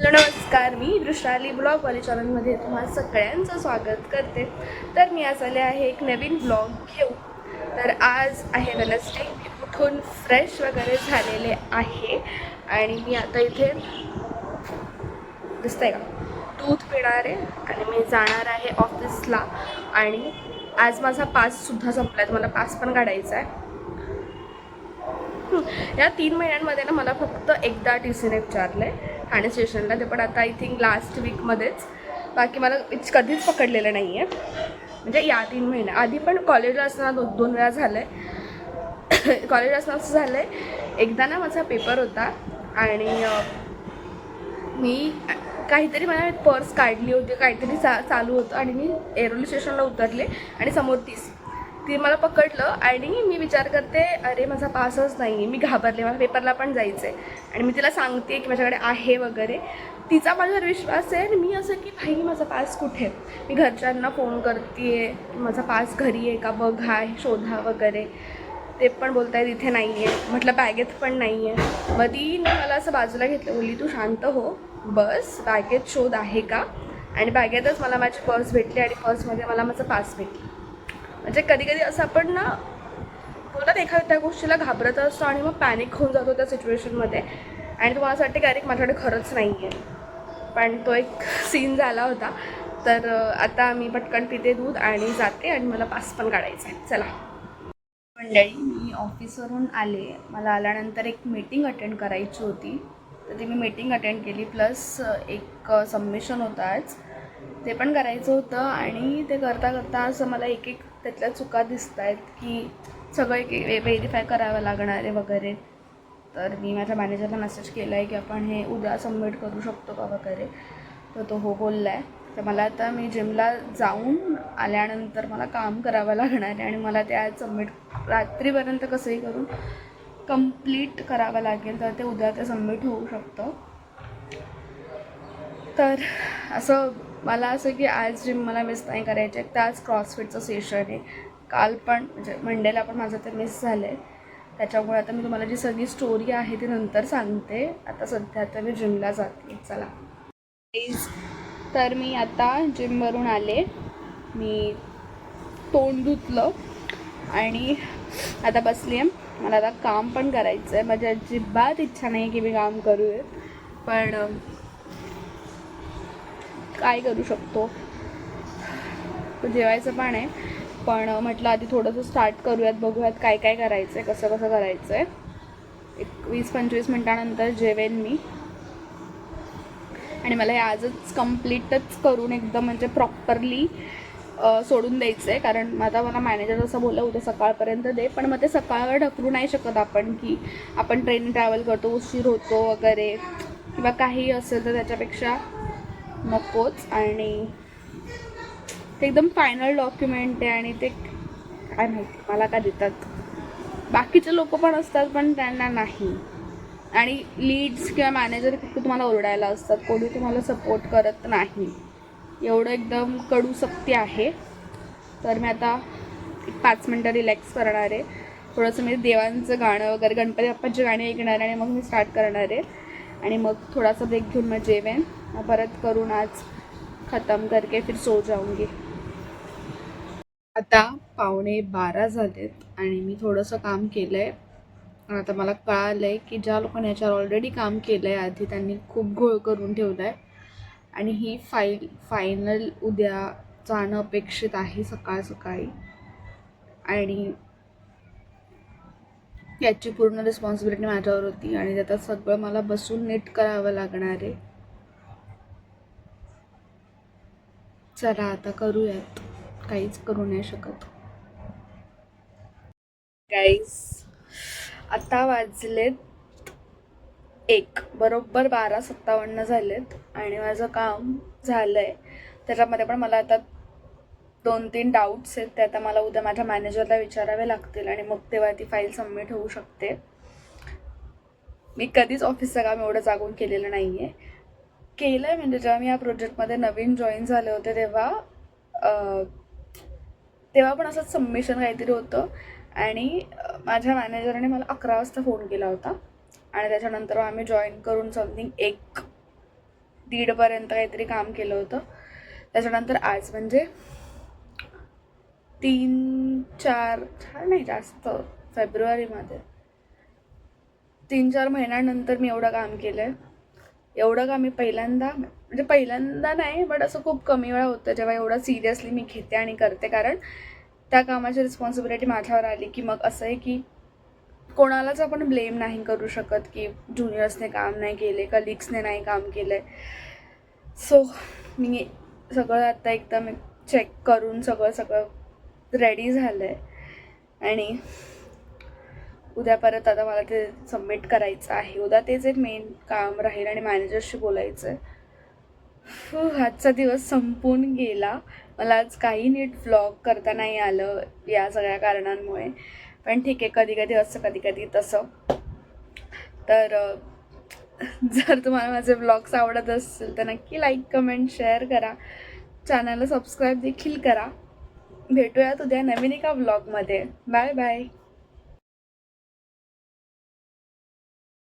Hello नमस्कार. मी Vrushali blog वाली चॅनलमध्ये तुम्हाला सगळ्यांचं स्वागत करते. तर मी आज आले आहे एक नवीन ब्लॉग घेऊ तर आज आहे वेनसडे मी उठून फ्रेश वगैरे झालेले आहे. आणि मी आता इथे दिसतंय का? दूध पिणार आहे आणि मी जाणार आहे ऑफिसला आणि आज माझा पाससुद्धा संपला आहे मला पास पण काढायचा आहे. या तीन महिन्यांमध्ये ना मला फक्त एकदा टी सीने विचारलं आहे ठाणे स्टेशनला ते पण आता आय थिंक लास्ट वीकमध्येच बाकी मला इच- कधीच पकडलेलं नाही आहे म्हणजे या तीन महिन्या आधी पण कॉलेजला असताना दोन दोन वेळा झालं आहे कॉलेज असताना असं झालं आहे एकदा ना माझा पेपर होता आणि मी काहीतरी मला पर्स काढली होती. काहीतरी चा चालू होतं आणि मी एरोली स्टेशनला उतरले आणि समोर तीस ती मला पकडलं आणि मी विचार करते अरे माझा पासच नाही आहे मी घाबरले. मला पेपरला पण जायचं आहे आणि मी तिला सांगते की माझ्याकडे आहे वगैरे. तिचा माझ्यावर विश्वास आहे आणि मी असं की भाई माझा पास कुठे? आहे? मी घरच्यांना फोन करते माझा पास घरी आहे का? बघा शोधा वगैरे. ते पण बोलतायत इथे नाही आहे म्हटलं बॅगेत पण नाही आहे मग ती मला असं बाजूला घेतलं बोलली तू शांत हो. बस बॅगेत शोध आहे का? आणि बॅगेतच मला माझी पर्स भेटली आणि पर्समध्ये मला माझं पास भेटला. म्हणजे कधी कधी असं आपण ना बोलतात एखाद्या त्या गोष्टीला घाबरत असतो आणि मग पॅनिक होऊन जातो त्या सिच्युएशनमध्ये आणि तुम्हाला असं वाटतं की अरे माझ्याकडे खरंच नाही आहे पण तो एक सीन झाला होता. तर आता मी पटकन पिते दूध आणि जाते आणि मला पास पण काढायचा आहे. चला. मंडळी मी ऑफिसवरून आले. मला आल्यानंतर एक मीटिंग अटेंड करायची होती. तर ती मी मीटिंग अटेंड केली. प्लस एक सबमिशन होतं आज. ते पण करायचं होतं आणि ते करता करता असं मला एक एक त्यातल्या चुका दिसत आहेत की सगळे एक व्हेरीफाय करावं लागणार आहे वगैरे. तर मी माझ्या मॅनेजरला मेसेज केला आहे की आपण हे उद्या सबमिट करू शकतो का वगैरे. तर तो हो बोलला आहे तर मला आता मी जिमला जाऊन आल्यानंतर मला काम करावं लागणार आहे आणि मला ते आज सबमिट रात्रीपर्यंत कसंही करून कंप्लीट करावं लागेल तर ते उद्या ते सबमिट होऊ शकतं. तर असं मला असं की आज जिम मला मिस नाही करायचे आहे तर आज क्रॉसफिटचं सेशन आहे. काल पण म्हणजे मंडेला पण माझं ते मिस झालं आहे त्याच्यामुळे आता मी तुम्हाला जी सगळी स्टोरी आहे ती नंतर सांगते. आता सध्या तर मी जिमला जाते. चला. तर मी आता जिमवरून आले. मी तोंड धुतलं आणि आता बसली आहे मला आता काम पण करायचं आहे माझी अजिबात इच्छा नाही की मी काम करूये. पण काय करू शकतो? जेवायचं पण आहे. पण म्हटलं आधी थोडंसं स्टार्ट करूयात बघूयात काय काय करायचं आहे कसं कसं करायचं आहे एक वीस पंचवीस मिनटानंतर जेवेन मी. आणि मला हे आजच कम्प्लीटच करून एकदम म्हणजे प्रॉपरली सोडून द्यायचं आहे कारण आता मला मॅनेजर असं बोललं उद्या सकाळपर्यंत दे. पण मग ते सकाळवर ढकलू नाही शकत आपण की आपण ट्रेन ट्रॅव्हल करतो उशीर होतो वगैरे. किंवा काही असेल तर त्याच्यापेक्षा नकोच. आणि ते एकदम फायनल डॉक्युमेंट आहे आणि ते काय माहिती मला का देतात. बाकीचे लोक पण असतात पण त्यांना नाही. आणि लीड्स किंवा मॅनेजर फक्त तुम्हाला ओरडायला असतात. कोणी तुम्हाला सपोर्ट करत नाही. एवढं एकदम कडू सक्ती आहे. तर मी आता एक पाच मिनटं रिलॅक्स करणार आहे. थोडंसं मी देवांचं गाणं वगैरे गणपती बाप्पाची गाणी ऐकणार आणि मग मी स्टार्ट करणार आहे. आणि मग थोडासा ब्रेक घेऊन मग जेवेन. मग परत करून आज खतम करके फिर सो जाऊंगी. आता पावणे बारा झालेत आणि मी थोडंसं काम केलं आहे आता मला कळालं आहे की ज्या लोकांनी याच्यावर ऑलरेडी काम केलं आहे आधी त्यांनी खूप घोळ करून ठेवला आहे आणि ही फाईल फायनल उद्या जाणं अपेक्षित आहे सकाळ सकाळी. आणि याची पूर्ण रिस्पॉन्सिबिलिटी माझ्यावर होती आणि त्यात सगळं मला बसून नीट करावं लागणार आहे. चला आता करूयात. काहीच करू नाही शकत. गाईज आता वाजलेत एक. बरोबर बारा सत्तावन्न झालेत आणि माझं काम झालं आहे त्याच्यामध्ये पण मला आता दोन तीन डाऊट्स आहेत ते आता मला उद्या माझ्या मॅनेजरला विचारावे लागतील आणि मग तेव्हा ती फाईल सबमिट होऊ शकते. मी कधीच ऑफिसचं काम एवढं जागून केलेलं नाही आहे केलं आहे म्हणजे जेव्हा मी या प्रोजेक्टमध्ये नवीन जॉईन झाले होते तेव्हा तेव्हा पण असंच सबमिशन काहीतरी होतं. आणि माझ्या मॅनेजरने मला अकरा वाजता फोन केला होता. आणि त्याच्यानंतर आम्ही जॉईन करून समथिंग एक दीडपर्यंत काहीतरी काम केलं होतं. त्याच्यानंतर आज म्हणजे तीन चार चार नाही जास्त. फेब्रुवारीमध्ये. तीन चार महिन्यानंतर मी एवढं काम केलं आहे एवढं काम मी पहिल्यांदा म्हणजे पहिल्यांदा नाही बट असं खूप कमी वेळा होतं. जेव्हा एवढं सिरियसली मी घेते आणि करते कारण त्या कामाची रिस्पॉन्सिबिलिटी माझ्यावर आली की मग असं आहे की कोणालाच आपण ब्लेम नाही करू शकत की ज्युनियर्सने काम नाही केले कलिग्सने नाही काम केलं. आहे सो मी सगळं आत्ता एकदम चेक करून सगळं सगळं रेडी झालं आहे आणि उद्या परत आता मला ते सबमिट करायचं आहे. उद्या तेच एक मेन काम राहील आणि मॅनेजरशी बोलायचं आहे आजचा दिवस संपून गेला. मला आज काही नीट व्लॉग करता नाही आलं या सगळ्या कारणांमुळे. पण ठीक आहे कधी कधी असं कधी कधी तसं. तर जर तुम्हाला माझे व्लॉग्स आवडत असतील तर नक्की लाईक कमेंट शेअर करा. चॅनलला सबस्क्राईब देखील करा. भेटूयात उद्या नवीन एका ब्लॉगमध्ये बाय बाय